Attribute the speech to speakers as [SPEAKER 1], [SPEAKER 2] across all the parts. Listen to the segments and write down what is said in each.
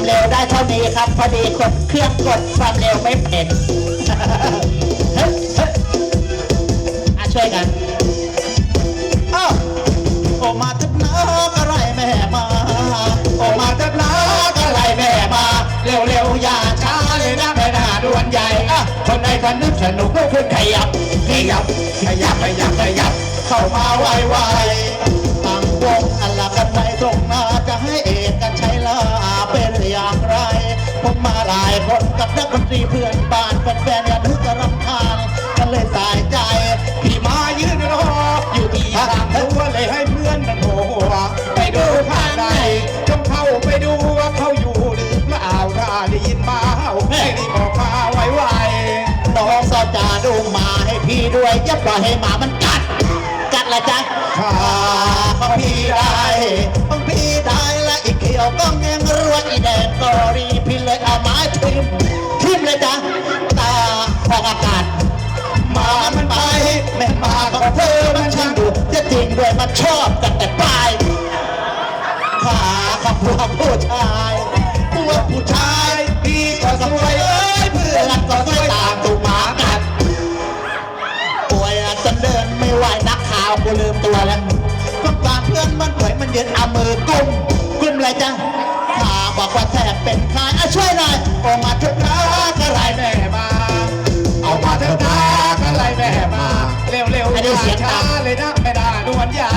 [SPEAKER 1] ความเร็วได้เท่านี้ครับ พอดีกดเครื่องกดความเร็วไม่เป็นเฮ้ยเฮ้ยอะช่วยกันอ้าวโอมาทึบนักอะไรแม่มาโอมาทึบนักอะไรแม่มา เร็วๆอย่าช้าเลยนะแม่นาด่วนใหญ่อะคนในสนุกสนุกก็ขึ้นขยับขยับขยับขยับขยับ เข้ามาไวๆ หลายคนกับนักดนตรีเพื่อนบ้านแฟนๆอย่านึกจะรำคาญกันเลยสายใจพี่มายืนรออยู่ที่ทางตัวเลยให้เพื่อนมันโหัวไปดูข้างในจงเข้าไปดูว่าเขาอยู่หรือเปล่าถ้าได้ยินมาเห่าให้รีบออกมาไวๆน้องสาวจะดูหมาให้พี่ด้วยอย่าปล่อยให้หมามันกัดกัดละจ๊ะขาของพี่ได้ของพี่ได้และอี กเขียวก็แงงรวยอีแดงก็รีพี่เลยเอาไม้ทิมทิมเลยจ๊ะตาพองอากาศ มามันไป แม่มาของเธอมันช่างดูจะจริงด้วยมันชอบกันแต่ปลายขาของพวกผู้ชายพวกผู้ชายพี่ก็สวยเอ้ยเพื่อนก็สวยตามตูหมากัดป่วยจนเดินไม่ไหวนักข่าวกูลืมตัวแล้วต้องการเพื่อนมันป่วยมันเยืนเอามือกุมกุม อะไรจ๊ะข้าบอกว่าแทบเป็นใครอะช่วยหน่อยออกมาเถอะนะกระไรแม่มา เอามาเถอะนะกระไรแม่มา
[SPEAKER 2] เร็วๆ
[SPEAKER 1] อันนี้เสียง
[SPEAKER 2] ช้า
[SPEAKER 1] ต่ำ
[SPEAKER 2] เลยนะไม่ได้ดวนใหญ่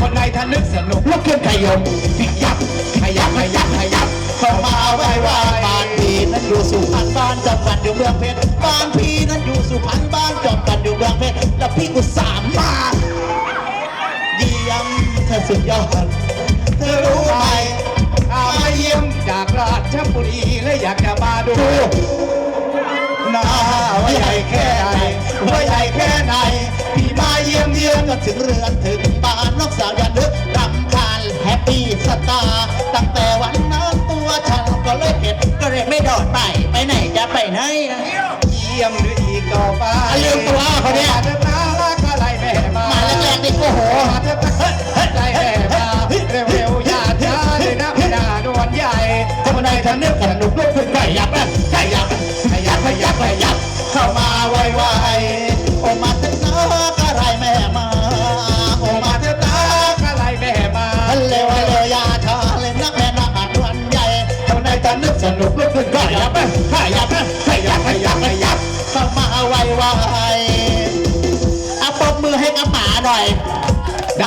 [SPEAKER 2] คนในทนึกสนุก
[SPEAKER 1] ลุกขึ้นขยมขยับขยับขยับขยับเข้ามาไว้ว่าบ้านพี่นั้นอยู่สุพรรณบ้านจอมกันอยู่เมืองเพชรบ้านพี่นั้นอยู่สุพรรณบ้านจอมกันอยู่เมืองเพชรแล้วพี่กูสามมาเยี่ยมเธอสุดยอดเธอรู้ไหม
[SPEAKER 2] อามาเยี่ยม จากราชบุรีและอยากจะมาดู
[SPEAKER 1] ดู
[SPEAKER 2] หน้าว่าใหญ่แค่ไหนว่าใหญ่แค่ไหน
[SPEAKER 1] พี่มาเยี่ยมเยี่ยมก็ถึงเรือนถึงบ้านน้องสาวอย่านึกรำคาญแฮปปี้สตาร์ตั้งแต่วันนั้นตัวฉันก็เลยเห็นก็เลยไม่โดดไปไปไหนจะไปไหนอะ
[SPEAKER 2] เยี่ยมหรืออีกต่อไป
[SPEAKER 1] อะลืมตัวคนเนี้ย
[SPEAKER 2] มาเถอะนะ
[SPEAKER 1] คนในทะนึกสนุกลุกขึ้นขยับนะขยับขยับขยับขยับ เข้ามาไวๆโอมาเถอะนะอะไรแม่มาโอมาเถอะนะ
[SPEAKER 2] อะไรแม่มา
[SPEAKER 1] เร็วเร็วยาชาเลยนักแม่นักอันวันใหญ่ทำในตอนนึกสนุกลุกขึ้นขยับนะขยับนะขยับขยับขยับเข้ามาไวไวอะปรบมือให้กับหมาหน่อย